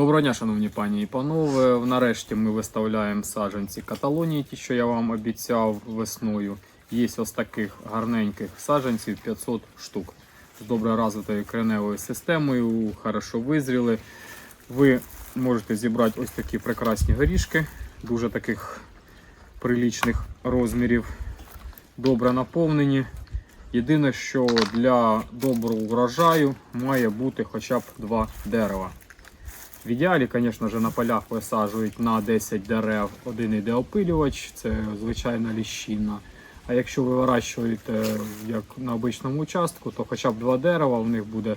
Доброго дня, шановні пані і панове. Нарешті ми виставляємо саджанці каталонії, ті, що я вам обіцяв весною. Є ось таких гарненьких саджанців 500 штук з добре розвитою кореневою системою, хорошо визріли. Ви можете зібрати ось такі прекрасні горішки, дуже таких прилічних розмірів, добре наповнені. Єдине, що для доброго врожаю має бути хоча б два дерева. В ідеалі, звісно ж, на полях висаджують на 10 дерев один іде опилювач, це звичайна ліщина. А якщо ви вирощуєте як на обичному участку, то хоча б два дерева, у них буде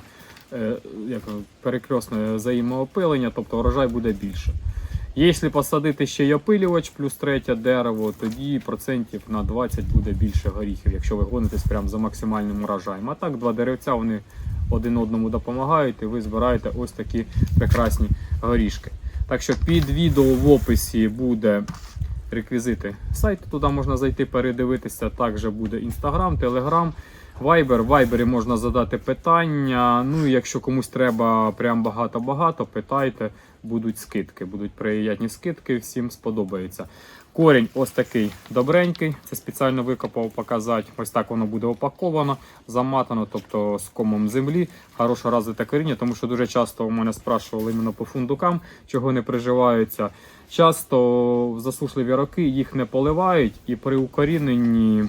е, як, перекресне взаємоопилення, тобто врожай буде більше. Якщо посадити ще й опилювач плюс третє дерево, тоді процентів на 20 буде більше горіхів, якщо ви гонитесь прямо за максимальним урожаєм. А так, два деревця вони один одному допомагають, і ви збираєте ось такі прекрасні горішки. Так що під відео в описі буде реквізити сайту, туди можна зайти, передивитися. Також буде Instagram, Telegram, Viber. В Viber можна задати питання. Ну і якщо комусь треба прям багато-багато, питайте, будуть скидки, будуть приятні скидки, всім сподобається. Корінь ось такий добренький. Це спеціально викопав показати. Ось так воно буде опаковано, заматано, тобто з комом землі. Хороше розвите коріння, тому що дуже часто у мене спрашували іменно по фундукам, чого не приживаються. Часто в засушливі роки їх не поливають, і при укоріненні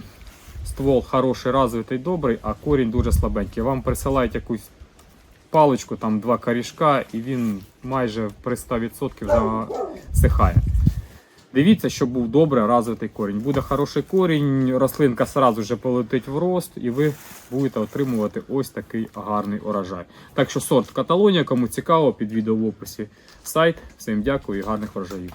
ствол хороший, розвитий, добрий, а корінь дуже слабенький. Вам присилають якусь паличку, там два корішка, і він майже при 100% засихає. Дивіться, щоб був добре розвитий корінь. Буде хороший корінь, рослинка сразу же полетить в рост, і ви будете отримувати ось такий гарний урожай. Так що сорт Каталонія, кому цікаво, під відео в описі сайт. Всім дякую і гарних врожаїв.